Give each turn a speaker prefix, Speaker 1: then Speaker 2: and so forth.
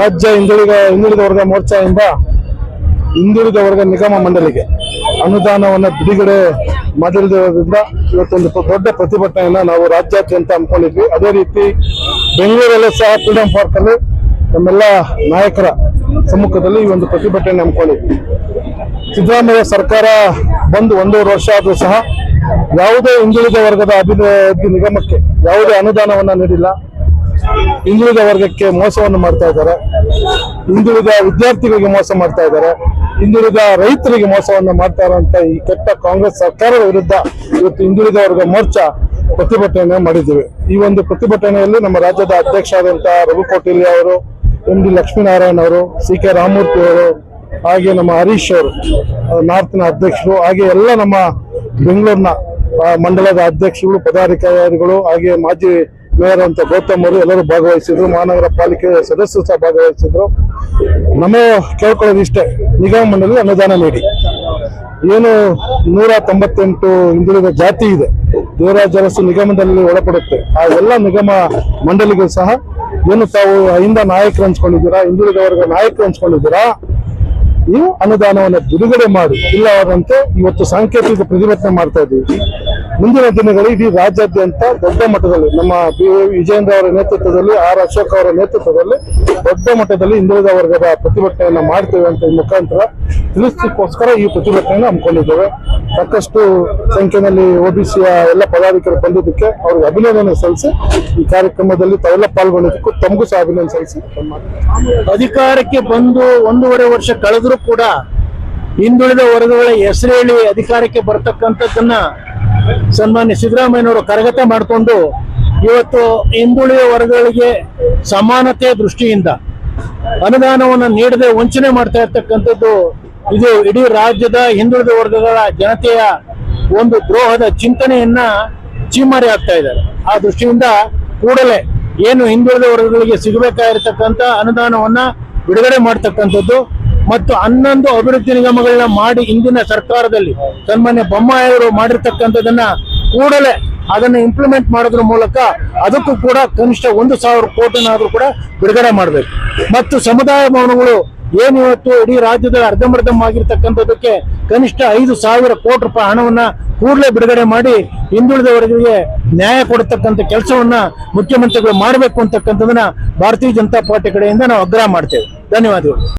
Speaker 1: ರಾಜ್ಯ ಹಿಂದುಳಿದ ಹಿಂದುಳಿದ ವರ್ಗ ಮೋರ್ಚಾದಿಂದ ಹಿಂದುಳಿದ ವರ್ಗ ನಿಗಮ ಮಂಡಳಿಗೆ ಅನುದಾನವನ್ನು ಬಿಡುಗಡೆ ಮಾಡಿರುವುದರಿಂದ ಇವತ್ತೊಂದು ದೊಡ್ಡ ಪ್ರತಿಭಟನೆಯನ್ನ ನಾವು ರಾಜ್ಯಾದ್ಯಂತ ಹಮ್ಮಿಕೊಂಡಿದ್ವಿ. ಅದೇ ರೀತಿ ಬೆಂಗಳೂರಲ್ಲೂ ಸಹ ಫ್ರೀಡಂ ಪಾರ್ಕ್ ಅಲ್ಲಿ ನಮ್ಮೆಲ್ಲ ನಾಯಕರ ಸಮ್ಮುಖದಲ್ಲಿ ಈ ಒಂದು ಪ್ರತಿಭಟನೆ ಹಮ್ಮಿಕೊಂಡಿದ್ವಿ. ಸಿದ್ದರಾಮಯ್ಯ ಸರ್ಕಾರ ಬಂದು ಒಂದೂವರೆ ವರ್ಷ ಆದರೂ ಸಹ ಯಾವುದೇ ಹಿಂದುಳಿದ ವರ್ಗದ ಅಭಿವೃದ್ಧಿ ನಿಗಮಕ್ಕೆ ಯಾವುದೇ ಅನುದಾನವನ್ನ ನೀಡಿಲ್ಲ. ಹಿಂದುಳಿದ ವರ್ಗಕ್ಕೆ ಮೋಸವನ್ನು ಮಾಡ್ತಾ ಇದ್ದಾರೆ. ಹಿಂದುಳಿದ ವಿದ್ಯಾರ್ಥಿಗಳಿಗೆ ಮೋಸ ಮಾಡ್ತಾ ಇದ್ದಾರೆ. ಹಿಂದುಳಿದ ರೈತರಿಗೆ ಮೋಸವನ್ನು ಮಾಡ್ತಾ ಇರುವಂತ ಈ ಕೆಟ್ಟ ಕಾಂಗ್ರೆಸ್ ಸರ್ಕಾರದ ವಿರುದ್ಧ ಇವತ್ತು ಹಿಂದುಳಿದ ವರ್ಗ ಮೋರ್ಚಾ ಪ್ರತಿಭಟನೆ ಮಾಡಿದ್ದೇವೆ. ಈ ಒಂದು ಪ್ರತಿಭಟನೆಯಲ್ಲಿ ನಮ್ಮ ರಾಜ್ಯದ ಅಧ್ಯಕ್ಷ ಆದಂತಹ ರಘು ಅವರು, ಎಂ ಡಿ ಲಕ್ಷ್ಮೀನಾರಾಯಣ ಅವರು, ಸಿ ಕೆ ರಾಮಮೂರ್ತಿ ಅವರು, ಹಾಗೆ ನಮ್ಮ ಹರೀಶ್ ಅವರು ನಾರ್ತ್ನ ಅಧ್ಯಕ್ಷರು, ಹಾಗೆ ಎಲ್ಲ ನಮ್ಮ ಬೆಂಗಳೂರಿನ ಮಂಡಲದ ಅಧ್ಯಕ್ಷರು, ಪದಾಧಿಕಾರಿಗಳು, ಹಾಗೆ ಮಾಜಿ ಮೇಯರ್ ಅಂತ ಗೌತಮ್ ಅವರು ಎಲ್ಲರೂ ಭಾಗವಹಿಸಿದ್ರು, ಮಹಾನಗರ ಪಾಲಿಕೆ ಸದಸ್ಯರು ಸಹ ಭಾಗವಹಿಸಿದ್ರು. ನಮ್ಮ ಕೇಳ್ಕೊಳ್ಳೋದು ಇಷ್ಟೇ, ನಿಗಮ ಮಂಡಳಿ ಅನುದಾನ ನೀಡಿ. ಏನು ನೂರ ತೊಂಬತ್ತೆಂಟು ಹಿಂದುಳಿದ ಜಾತಿ ಇದೆ, ದೇವರಾಜ ಅರಸು ನಿಗಮದಲ್ಲಿ ಒಳಪಡುತ್ತೆ. ಆ ಎಲ್ಲ ನಿಗಮ ಮಂಡಳಿಗೂ ಸಹ, ಏನು ತಾವು ಹಿಂದ ನಾಯಕರು ಹಂಚ್ಕೊಂಡಿದ್ದೀರಾ ಹಿಂದುಳಿದವರೆಗೂ ನಾಯಕರು ಹಂಚ್ಕೊಂಡಿದ್ದೀರಾ ನೀವು ಅನುದಾನವನ್ನು ಬಿಡುಗಡೆ ಮಾಡಿ. ಇಲ್ಲವಾದಂತೆ ಇವತ್ತು ಸಾಂಕೇತಿಕ ಪ್ರತಿಭಟನೆ ಮಾಡ್ತಾ ಇದ್ದೀವಿ. ಮುಂದಿನ ದಿನಗಳಲ್ಲಿ ಇಡೀ ರಾಜ್ಯಾದ್ಯಂತ ದೊಡ್ಡ ಮಟ್ಟದಲ್ಲಿ, ನಮ್ಮ ಬಿ ವಿಜೇಂದ್ರ ಅವರ ನೇತೃತ್ವದಲ್ಲಿ, ಆರ್ ಅಶೋಕ್ ಅವರ ನೇತೃತ್ವದಲ್ಲಿ ದೊಡ್ಡ ಮಟ್ಟದಲ್ಲಿ ಹಿಂದುಳಿದ ವರ್ಗದ ಪ್ರತಿಭಟನೆಯನ್ನು ಮಾಡ್ತೇವೆ ಅಂತ ಈ ಮುಖಾಂತರ ತಿಳಿಸಲಿಕ್ಕೋಸ್ಕರ ಈ ಪ್ರತಿಭಟನೆಯನ್ನು ಹಮ್ಮಿಕೊಂಡಿದ್ದೇವೆ. ಸಾಕಷ್ಟು ಸಂಖ್ಯೆಯಲ್ಲಿ ಒಬಿಸಿಯ ಎಲ್ಲ ಪದಾಧಿಕಾರಿ ಬಂದಿದ್ದಕ್ಕೆ ಅವ್ರಿಗೆ ಅಭಿನಂದನೆ ಸಲ್ಲಿಸಿ, ಈ ಕಾರ್ಯಕ್ರಮದಲ್ಲಿ ತಾವೆಲ್ಲ ಪಾಲ್ಗೊಂಡಿದ್ದಕ್ಕೂ ತಮಗೂ ಸಹ ಅಭಿನಂದನೆ ಸಲ್ಲಿಸಿ.
Speaker 2: ಅಧಿಕಾರಕ್ಕೆ ಬಂದು ಒಂದೂವರೆ ವರ್ಷ ಕಳೆದರೂ ಕೂಡ ಹಿಂದುಳಿದ ವರ್ಗಗಳ ಹೆಸರು ಹೇಳಿ ಅಧಿಕಾರಕ್ಕೆ ಬರ್ತಕ್ಕಂಥದ್ದನ್ನ ಸನ್ಮಾನ್ಯ ಸಿದ್ದರಾಮಯ್ಯನವರು ಕರಗತ ಮಾಡಿಕೊಂಡು ಇವತ್ತು ಹಿಂದುಳಿದ ವರ್ಗಗಳಿಗೆ ಸಮಾನತೆ ದೃಷ್ಟಿಯಿಂದ ಅನುದಾನವನ್ನು ನೀಡದೆ ವಂಚನೆ ಮಾಡ್ತಾ ಇರ್ತಕ್ಕಂಥದ್ದು ಇದು ಇಡೀ ರಾಜ್ಯದ ಹಿಂದುಳಿದ ವರ್ಗಗಳ ಜನತೆಯ ಒಂದು ದ್ರೋಹದ ಚಿಂತನೆಯನ್ನ ಚೀಮಾರಿ ಆಗ್ತಾ ಇದ್ದಾರೆ. ಆ ದೃಷ್ಟಿಯಿಂದ ಕೂಡಲೇ ಏನು ಹಿಂದುಳಿದ ವರ್ಗಗಳಿಗೆ ಸಿಗಬೇಕಾಗಿರ್ತಕ್ಕಂಥ ಅನುದಾನವನ್ನ ಬಿಡುಗಡೆ ಮಾಡ್ತಕ್ಕಂಥದ್ದು ಮತ್ತು ಹನ್ನೊಂದು ಅಭಿವೃದ್ಧಿ ನಿಗಮಗಳನ್ನ ಮಾಡಿ ಇಂದಿನ ಸರ್ಕಾರದಲ್ಲಿ ಸನ್ಮಾನ್ಯ ಬೊಮ್ಮಾಯಿಯವರು ಮಾಡಿರ್ತಕ್ಕಂಥದ್ದನ್ನ ಕೂಡಲೇ ಅದನ್ನ ಇಂಪ್ಲಿಮೆಂಟ್ ಮಾಡೋದ್ರ ಮೂಲಕ ಅದಕ್ಕೂ ಕೂಡ ಕನಿಷ್ಠ ಒಂದು ಸಾವಿರ ಕೋಟಿನಾದ್ರೂ ಕೂಡ ಬಿಡುಗಡೆ ಮಾಡಬೇಕು. ಮತ್ತು ಸಮುದಾಯ ಭವನಗಳು ಏನು ಇವತ್ತು ಇಡೀ ರಾಜ್ಯದ ಅರ್ಧಂಬರ್ಧಂ ಆಗಿರ್ತಕ್ಕಂಥದಕ್ಕೆ ಕನಿಷ್ಠ ಐದು ಸಾವಿರ ಕೋಟಿ ರೂಪಾಯಿ ಹಣವನ್ನ ಕೂಡಲೇ ಬಿಡುಗಡೆ ಮಾಡಿ ಹಿಂದುಳಿದ ವರ್ಗಗಳಿಗೆ ನ್ಯಾಯ ಕೊಡತಕ್ಕಂಥ ಕೆಲಸವನ್ನ ಮುಖ್ಯಮಂತ್ರಿಗಳು ಮಾಡಬೇಕು ಅಂತಕ್ಕಂಥದನ್ನ ಭಾರತೀಯ ಜನತಾ ಪಾರ್ಟಿ ಕಡೆಯಿಂದ ನಾವು ಆಗ್ರಹ ಮಾಡ್ತೇವೆ. ಧನ್ಯವಾದಗಳು.